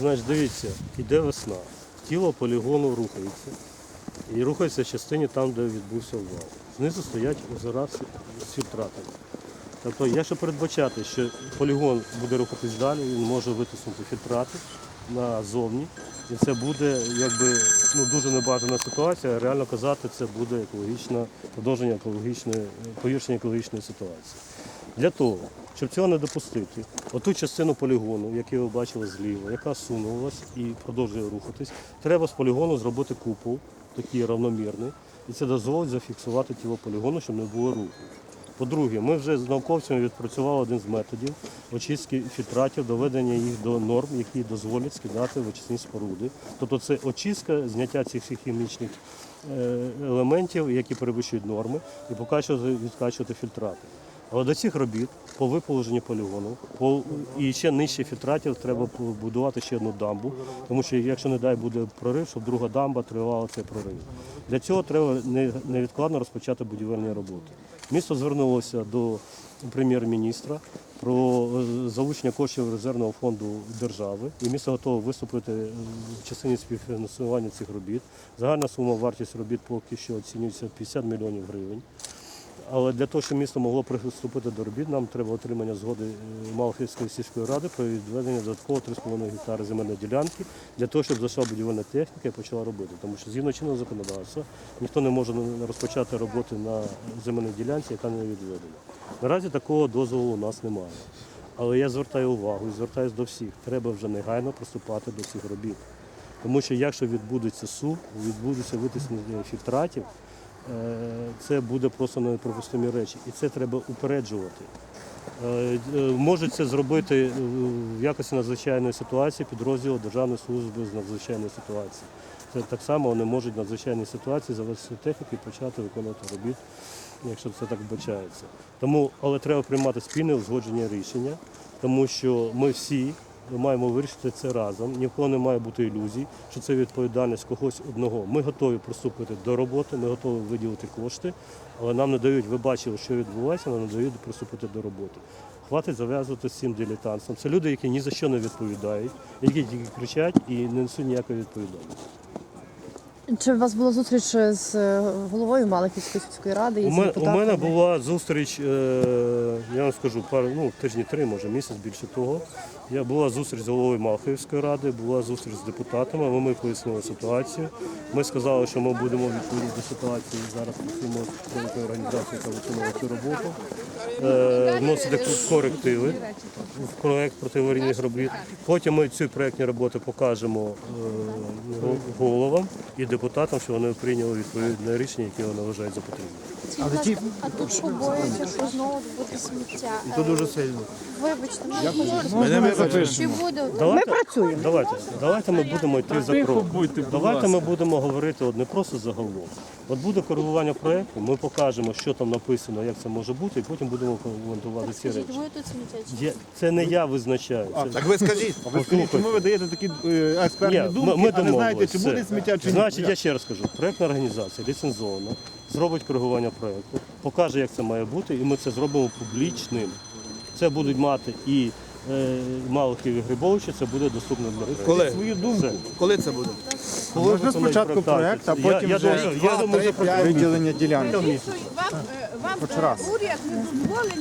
Значить, дивіться, іде весна, тіло полігону рухається. І рухається в частині там, де відбувся обвал. Знизу стоять озера з фільтратами. Тобто, якщо передбачати, що полігон буде рухатись далі, він може витиснути фільтрати назовні. І це буде якби ну, дуже небажана ситуація, реально казати, це буде екологічне продовження екологічної, погіршення екологічної ситуації. Для того, щоб цього не допустити, оту частину полігону, яку ви бачили зліва, яка сунулась і продовжує рухатись, треба з полігону зробити купол, такий равномірний, і це дозволить зафіксувати тіло полігону, щоб не було руху. По-друге, ми вже з науковцями відпрацювали один з методів очистки фільтратів, доведення їх до норм, які дозволять скидати в очисні споруди. Тобто це очистка, зняття цих всіх хімічних е, елементів, які перевищують норми, і покачувати, відкачувати фільтрати. Але до цих робіт по виположенню полігону, по і ще нижче фільтратів треба побудувати ще одну дамбу, тому що якщо не дай буде прорив, щоб друга дамба тривала цей прорив. Для цього треба невідкладно розпочати будівельні роботи. Місто звернулося до прем'єр-міністра про е, залучення коштів резервного фонду держави, і місто готове виступити в частині співфінансування цих робіт. Загальна сума вартість робіт поки що оцінюється 50 мільйонів гривень. Але для того, щоб місто могло приступити до робіт, нам треба отримання згоди е, Малахівської сільської ради про відведення додатково 3,5 гектари земельної ділянки для того, щоб зайшла будівельна техніка і почала робити. Тому що згідно чинного законодавства ніхто не може розпочати роботи на земельній ділянці, яка не відведена. Наразі такого дозволу у нас немає. Але я звертаю увагу і звертаюся до всіх. Треба вже негайно приступати до цих робіт. Тому що якщо відбудеться сув, відбудеться витиснення фільтратів, це буде просто неприпустимі речі. І це треба упереджувати. Е, е, Можуть це зробити е, в якості надзвичайної ситуації підрозділ Державної служби з надзвичайної ситуації. Це так само вони можуть в надзвичайній ситуації завести техніку і почати виконувати робіт, якщо це так вбачається. Тому, але треба приймати спільне узгодження рішення, тому що ми всі ми маємо вирішити це разом. Ні в кого не має бути ілюзій, що це відповідальність когось одного. Ми готові приступити до роботи, ми готові виділити кошти, але нам не дають, ви бачили, що відбувається, нам не дають приступити до роботи. Хватить зав'язувати з цим дилетантством. Це люди, які ні за що не відповідають, які тільки кричать і не несуть ніякої відповідальності. Чи у вас була зустріч з е, головою Малахівської сільської ради У з мене, у мене була зустріч, е, я вам скажу, пару, ну, тижні три, може місяць більше того. Я була зустріч з головою Малхівської ради, була зустріч з депутатами. Ми, ми пояснили ситуацію. Ми сказали, що ми будемо відповідати до ситуації зараз працюємо з організацією, яка виконує цю роботу. Е, вносити корективи в проект протиаварійних робіт. Потім ми ці проектні роботи покажемо е, головам і депутатам, що вони прийняли відповідне рішення, яке вони вважають за потрібне. А, ті... а тут побоюються, що знову буде сміття. Це дуже сильно. Вибачте, ну, Мене ми чи запишемо. буде Давайте, працюємо. Давайте, давайте ми будемо йти за крок. Давайте ми будемо говорити от не просто загалом. От буде коригування проєкту, ми покажемо, що там написано, як це може бути, і потім будемо коментувати ці скажіть, речі. буде тут сміття? чи Я, це не я визначаю. А, Це, так ви скажіть. Ви скажіть, чому ви даєте такі е, експертні Ні, думки, ми, ми а не знаєте, чи буде сміття, чи ні? Значить, я ще раз кажу, проєктна організація ліцензована, зробить коригування проєкту, покаже, як це має бути, і ми це зробимо публічним. Це будуть мати і е, Малахів і Грибовичі, це буде доступно для ринку. Коли? Свою думку. Коли це буде? Положено спочатку проєкт, а Я- потім я вже думаю, я думаю, вже про виділення ділянки. Вам, е, вам Хоч е, раз. уряд не дозволить